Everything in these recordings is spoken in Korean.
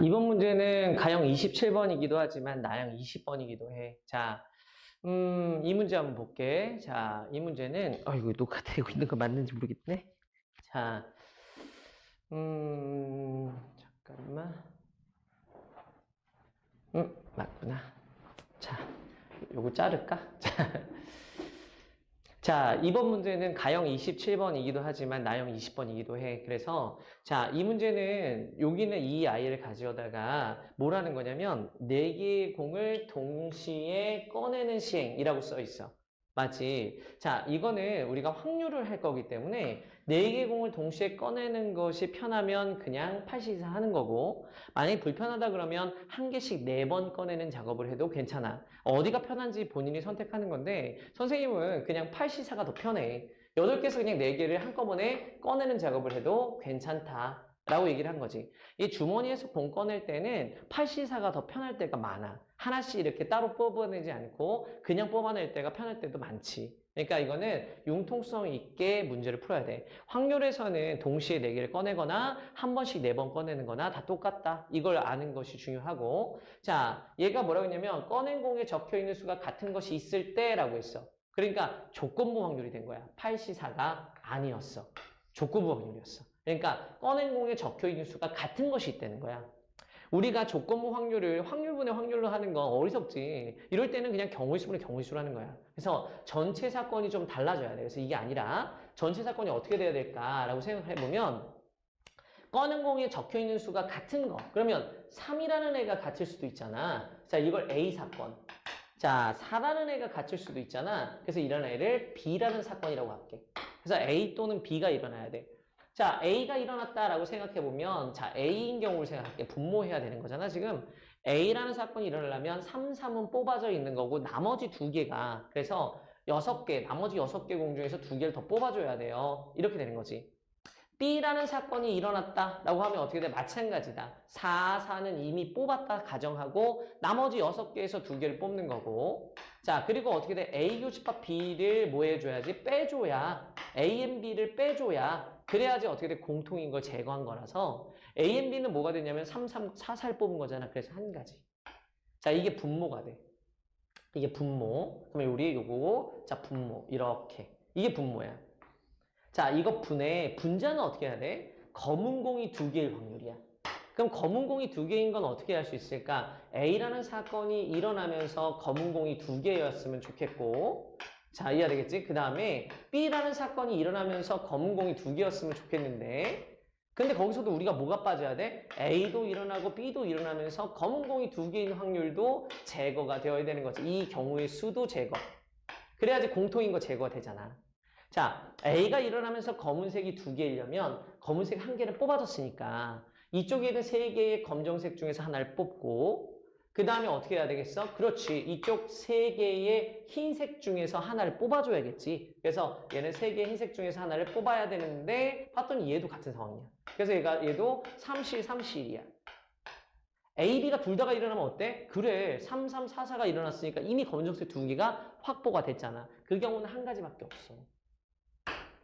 이번 문제는 가형 27번이기도 하지만 나형 20번이기도 해. 자, 음, 이 문제 한번 볼게. 자, 이 문제는, 아이고, 녹화되고 있는 거 맞는지 모르겠네. 자, 음, 잠깐만. 음, 맞구나. 자, 요거 자를까? 자, 자, 이번 문제는 가형 27번이기도 하지만 나형 20번이기도 해. 그래서 자, 이 문제는 여기는 이 아이를 가져다가 뭐라는 거냐면 네 개의 공을 동시에 꺼내는 시행이라고 써 있어. 맞지? 자, 이거는 우리가 확률을 할 거기 때문에 네 개의 공을 동시에 꺼내는 것이 편하면 그냥 8시사 하는 거고 만약에 불편하다 그러면 한 개씩 네 번 꺼내는 작업을 해도 괜찮아. 어디가 편한지 본인이 선택하는 건데 선생님은 그냥 8시사가 더 편해. 8개에서 그냥 4개를 한꺼번에 꺼내는 작업을 해도 괜찮다. 라고 얘기를 한 거지. 이 주머니에서 공 꺼낼 때는 8시사가 더 편할 때가 많아. 하나씩 이렇게 따로 뽑아내지 않고 그냥 뽑아낼 때가 편할 때도 많지. 그러니까 이거는 융통성 있게 문제를 풀어야 돼. 확률에서는 동시에 4개를 꺼내거나 한 번씩 4번 꺼내는 거나 다 똑같다. 이걸 아는 것이 중요하고 자, 얘가 뭐라고 했냐면 꺼낸 공에 적혀 있는 수가 같은 것이 있을 때라고 했어. 그러니까 조건부 확률이 된 거야. 8시사가 아니었어. 조건부 확률이었어. 그러니까 꺼낸 공에 적혀 있는 수가 같은 것이 있다는 거야. 우리가 조건부 확률을 확률분의 확률로 하는 건 어리석지. 이럴 때는 그냥 경우의 수분의 경우의 수로 하는 거야. 그래서 전체 사건이 좀 달라져야 돼. 그래서 이게 아니라 전체 사건이 어떻게 돼야 될까라고 생각해 보면 꺼낸 공에 적혀 있는 수가 같은 거. 그러면 3이라는 애가 같을 수도 있잖아. 자, 이걸 A 사건. 자, 4라는 애가 같을 수도 있잖아. 그래서 이런 애를 B라는 사건이라고 할게. 그래서 A 또는 B가 일어나야 돼. 자, A가 일어났다라고 생각해보면, 자, A인 경우를 생각할게. 분모해야 되는 거잖아, 지금. A라는 사건이 일어나려면 3, 3은 뽑아져 있는 거고, 나머지 두 개가, 그래서 여섯 개, 나머지 여섯 개 공 중에서 두 개를 더 뽑아줘야 돼요. 이렇게 되는 거지. B라는 사건이 일어났다라고 하면 어떻게 돼? 마찬가지다. 4, 4는 이미 뽑았다 가정하고 나머지 6개에서 2개를 뽑는 거고 자 그리고 어떻게 돼? A 교집합 B를 뭐 해줘야지? 빼줘야 A and B를 빼줘야 그래야지 어떻게 돼? 공통인 걸 제거한 거라서 A and B는 뭐가 되냐면 3, 3, 4, 4를 뽑은 거잖아. 그래서 한 가지. 자 이게 분모가 돼. 이게 분모. 그러면 우리 요거 자 분모 이렇게 이게 분모야. 자, 이거 분해, 분자는 어떻게 해야 돼? 검은 공이 두 개일 확률이야. 그럼 검은 공이 두 개인 건 어떻게 할수 있을까? A라는 사건이 일어나면서 검은 공이 두 개였으면 좋겠고, 자, 이해되겠지? 그 다음에 B라는 사건이 일어나면서 검은 공이 두 개였으면 좋겠는데, 근데 거기서도 우리가 뭐가 빠져야 돼? A도 일어나고 B도 일어나면서 검은 공이 두 개인 확률도 제거가 되어야 되는 거지. 이 경우의 수도 제거. 그래야지 공통인 거 제거가 되잖아. 자, A가 일어나면서 검은색이 두 개이려면 검은색 한 개를 뽑아줬으니까 이쪽에는 세 개의 검정색 중에서 하나를 뽑고 그 다음에 어떻게 해야 되겠어? 그렇지. 이쪽 세 개의 흰색 중에서 하나를 뽑아줘야겠지. 그래서 얘는 세 개의 흰색 중에서 하나를 뽑아야 되는데 봤더니 얘도 같은 상황이야. 그래서 얘가 얘도 3실, 3실이야. A, B가 둘 다가 일어나면 어때? 그래. 3, 3, 4, 4가 일어났으니까 이미 검정색 두 개가 확보가 됐잖아. 그 경우는 한 가지밖에 없어.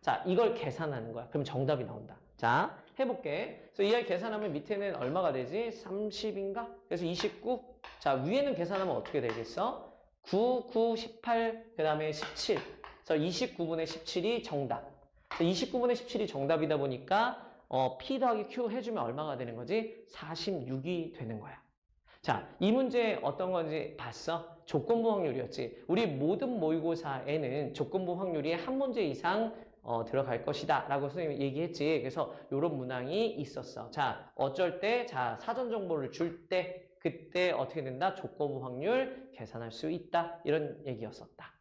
자, 이걸 계산하는 거야. 그럼 정답이 나온다. 자, 해볼게. 그래서 이 아이 계산하면 밑에는 얼마가 되지? 30인가? 그래서 29. 자, 위에는 계산하면 어떻게 되겠어? 9, 9, 18, 그 다음에 17. 그래서 29분의 17이 정답. 29분의 17이 정답이다 보니까 어, P 더하기 Q 해주면 얼마가 되는 거지? 46이 되는 거야. 자, 이 문제 어떤 건지 봤어? 조건부 확률이었지. 우리 모든 모의고사에는 조건부 확률이 한 문제 이상 어, 들어갈 것이다 라고 선생님이 얘기했지. 그래서 이런 문항이 있었어. 자, 어쩔 때, 자, 사전 정보를 줄 때, 그때 어떻게 된다? 조건부 확률 계산할 수 있다. 이런 얘기였었다.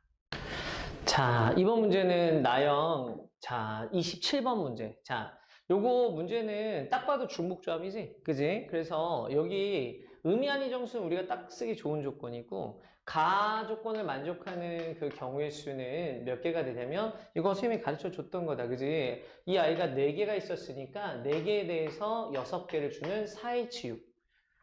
자, 이번 문제는 나영, 자, 27번 문제. 자, 요거 문제는 딱 봐도 중복조합이지? 그지? 그래서 여기 의미한이 정수는 우리가 딱 쓰기 좋은 조건이고, 가 조건을 만족하는 그 경우의 수는 몇 개가 되냐면 이거 선생님이 가르쳐 줬던 거다 그지? 이 아이가 4개가 있었으니까 4개에 대해서 6개를 주는 사이치육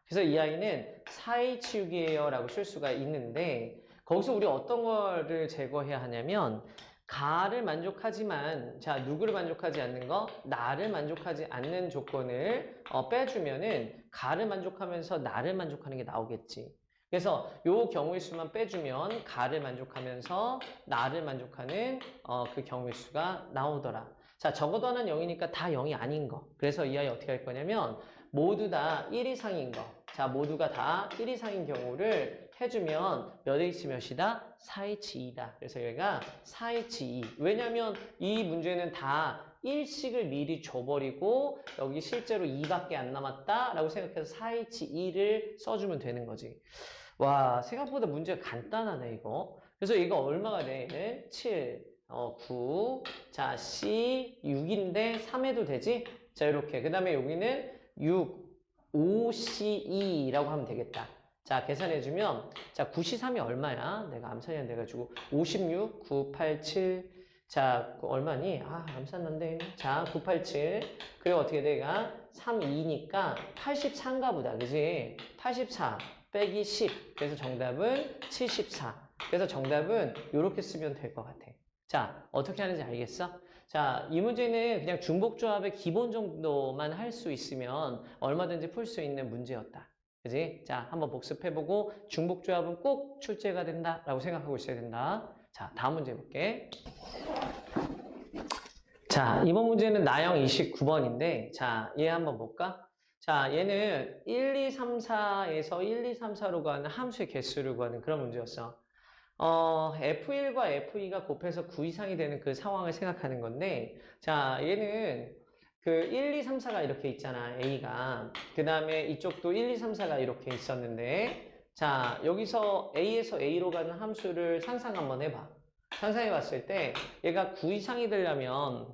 그래서 이 아이는 사이치육이에요 라고 쓸 수가 있는데 거기서 우리 어떤 거를 제거해야 하냐면 가를 만족하지만 자 누구를 만족하지 않는 거? 나를 만족하지 않는 조건을 어, 빼주면은 가를 만족하면서 나를 만족하는 게 나오겠지. 그래서 요 경우의 수만 빼주면 가를 만족하면서 나를 만족하는 어, 그 경우의 수가 나오더라. 자 적어도 하나는 0이니까 다 0이 아닌 거. 그래서 이 아이 어떻게 할 거냐면 모두 다 1 이상인 거. 자 모두가 다 1 이상인 경우를 해주면 몇 H 몇이다? 4H2다. 그래서 여기가 4H2. 왜냐면 이 문제는 다 1씩을 미리 줘버리고 여기 실제로 2밖에 안 남았다라고 생각해서 4H2를 써주면 되는 거지. 와 생각보다 문제가 간단하네 이거. 그래서 이거 얼마가 돼? 얘는 7, 어, 9, 자 C 6인데 3해도 되지? 자 이렇게 그 다음에 여기는 6, 5C2라고 하면 되겠다. 자, 계산해주면, 자, 9C3이 얼마야? 내가 암산이 돼가지고, 56, 987, 자, 그 얼마니? 아, 암산난데. 자, 987. 그리고 어떻게 돼가? 3, 2니까 84인가 보다. 그지? 84 빼기 10. 그래서 정답은 74. 그래서 정답은 이렇게 쓰면 될 것 같아. 자, 어떻게 하는지 알겠어? 자, 이 문제는 그냥 중복조합의 기본 정도만 할 수 있으면 얼마든지 풀 수 있는 문제였다. 그지? 자, 한번 복습해보고 중복조합은 꼭 출제가 된다 라고 생각하고 있어야 된다. 자, 다음 문제 볼게. 자, 이번 문제는 나영 29번인데, 자, 얘 한번 볼까? 자, 얘는 1, 2, 3, 4에서 1, 2, 3, 4로 가는 함수의 개수를 구하는 그런 문제였어. 어, F1과 F2가 곱해서 9 이상이 되는 그 상황을 생각하는 건데, 자, 얘는 그 1, 2, 3, 4가 이렇게 있잖아, A가. 그 다음에 이쪽도 1, 2, 3, 4가 이렇게 있었는데, 자, 여기서 A에서 A로 가는 함수를 상상 한번 해봐. 상상해 봤을 때, 얘가 9 이상이 되려면,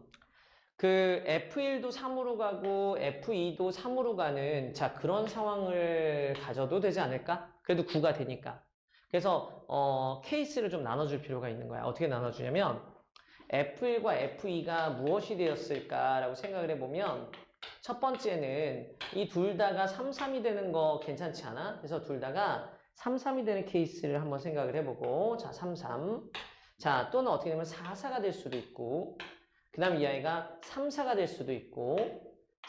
그 F1도 3으로 가고 F2도 3으로 가는, 자, 그런 상황을 가져도 되지 않을까? 그래도 9가 되니까. 그래서 어, 케이스를 좀 나눠줄 필요가 있는 거야. 어떻게 나눠주냐면 F1과 F2가 무엇이 되었을까라고 생각을 해보면 첫 번째는 이 둘 다가 3, 3이 되는 거 괜찮지 않아? 그래서 둘 다가 3, 3이 되는 케이스를 한번 생각을 해보고 자, 3, 3. 자, 또는 어떻게 되면 4, 4가 될 수도 있고 그 다음 이 아이가 3, 4가 될 수도 있고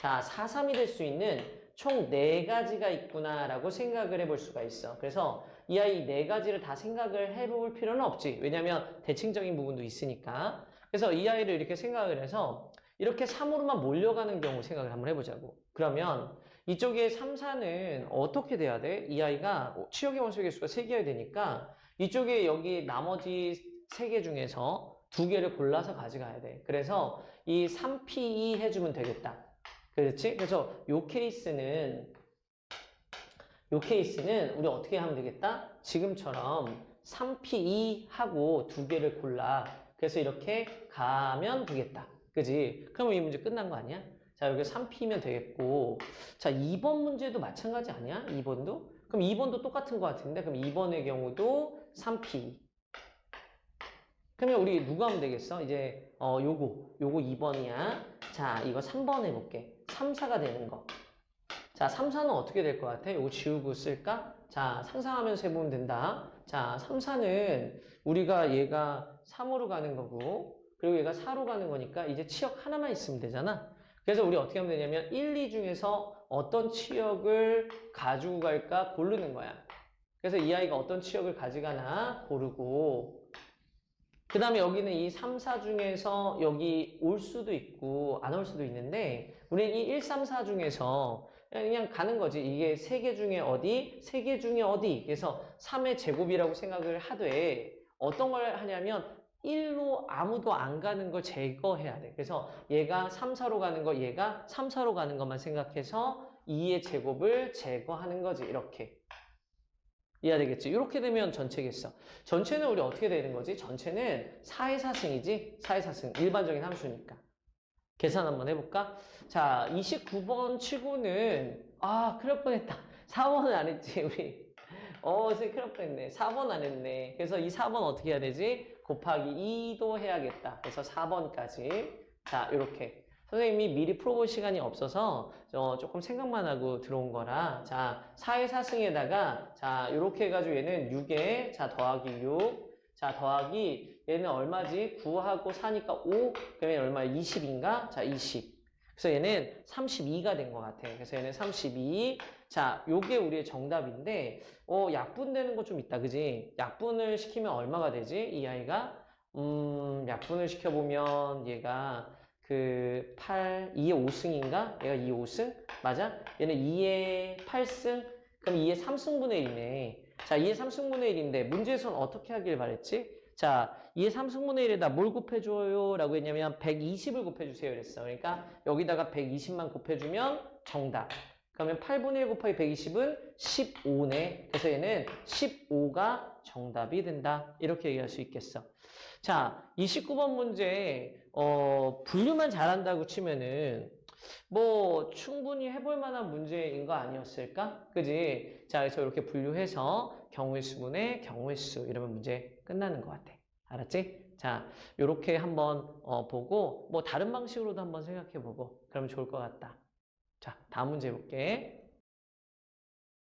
자, 4, 3이 될 수 있는 총 4가지가 있구나라고 생각을 해볼 수가 있어. 그래서 이 아이 네 가지를 다 생각을 해볼 필요는 없지. 왜냐면 대칭적인 부분도 있으니까. 그래서 이 아이를 이렇게 생각을 해서 이렇게 3으로만 몰려가는 경우 생각을 한번 해보자고. 그러면 이쪽에 3, 4는 어떻게 돼야 돼? 이 아이가 치역의 원소의 개수가 3개여야 되니까 이쪽에 여기 나머지 3개 중에서 두 개를 골라서 가져가야 돼. 그래서 이 3P2 해주면 되겠다. 그렇지? 그래서 요 케이스는 요 케이스는 우리 어떻게 하면 되겠다? 지금처럼 3P2 하고 두 개를 골라. 그래서 이렇게 가면 되겠다. 그지? 그러면 이 문제 끝난 거 아니야? 자, 여기 3P면 되겠고. 자, 2번 문제도 마찬가지 아니야? 2번도? 그럼 2번도 똑같은 거 같은데? 그럼 2번의 경우도 3P. 그러면 우리 누가 하면 되겠어? 이제, 어, 요거. 요거 2번이야. 자, 이거 3번 해볼게. 3, 4가 되는 거. 자, 3, 4는 어떻게 될 것 같아? 이거 지우고 쓸까? 자, 상상하면서 해보면 된다. 자, 3, 4는 우리가 얘가 3으로 가는 거고, 그리고 얘가 4로 가는 거니까 이제 치역 하나만 있으면 되잖아. 그래서 우리 어떻게 하면 되냐면 1, 2 중에서 어떤 치역을 가지고 갈까 고르는 거야. 그래서 이 아이가 어떤 치역을 가져가나 고르고, 그 다음에 여기는 이 3, 4 중에서 여기 올 수도 있고 안 올 수도 있는데, 우리는 이 1, 3, 4 중에서 그냥, 가는 거지. 이게 세개 중에 어디? 세개 중에 어디? 그래서 3의 제곱이라고 생각을 하되 어떤 걸 하냐면 1로 아무도 안 가는 걸 제거해야 돼. 그래서 얘가 3, 4로 가는 거, 얘가 3, 4로 가는 것만 생각해서 2의 제곱을 제거하는 거지. 이렇게. 이해되겠지? 이렇게 되면 전체겠어. 전체는 우리 어떻게 되는 거지? 전체는 4의 4승이지? 4의 4승. 일반적인 함수니까. 계산 한번 해볼까? 자, 29번 치고는, 아, 큰일 날 뻔했다. 4번은 안 했지, 우리. 어, 선생님 큰일 날 뻔했네. 4번 안 했네. 그래서 이 4번 어떻게 해야 되지? 곱하기 2도 해야겠다. 그래서 4번까지. 자, 이렇게. 선생님이 미리 풀어볼 시간이 없어서 어, 조금 생각만 하고 들어온 거라. 자, 4의 4승에다가, 자, 이렇게 해가지고 얘는 6에, 자, 더하기 6. 자, 더하기 얘는 얼마지? 9하고 4니까 5, 그러면 얼마? 20인가? 자, 20. 그래서 얘는 32가 된 것 같아. 그래서 얘는 32. 자, 요게 우리의 정답인데, 어, 약분되는 거 좀 있다, 그지? 약분을 시키면 얼마가 되지? 이 아이가? 음, 약분을 시켜보면 얘가 그 8, 2의 5승인가? 얘가 2의 5승? 맞아? 얘는 2의 8승? 그럼 2의 3승분의 1이네. 자, 2의 3승분의 1인데 문제에서는 어떻게 하길 바랬지? 자, 2의 3승분의 1에다 뭘 곱해줘요? 라고 했냐면 120을 곱해주세요. 이랬어. 그러니까 여기다가 120만 곱해주면 정답. 그러면 8분의 1 곱하기 120은 15네. 그래서 얘는 15가 정답이 된다. 이렇게 얘기할 수 있겠어. 자, 29번 문제, 어, 분류만 잘한다고 치면은, 뭐, 충분히 해볼 만한 문제인 거 아니었을까? 그지? 자, 그래서 이렇게 분류해서 경우의 수분의 경우의 수, 이러면 문제 끝나는 것 같아. 알았지? 자, 요렇게 한번 어, 보고, 뭐, 다른 방식으로도 한번 생각해 보고, 그러면 좋을 것 같다. 자, 다음 문제 볼게.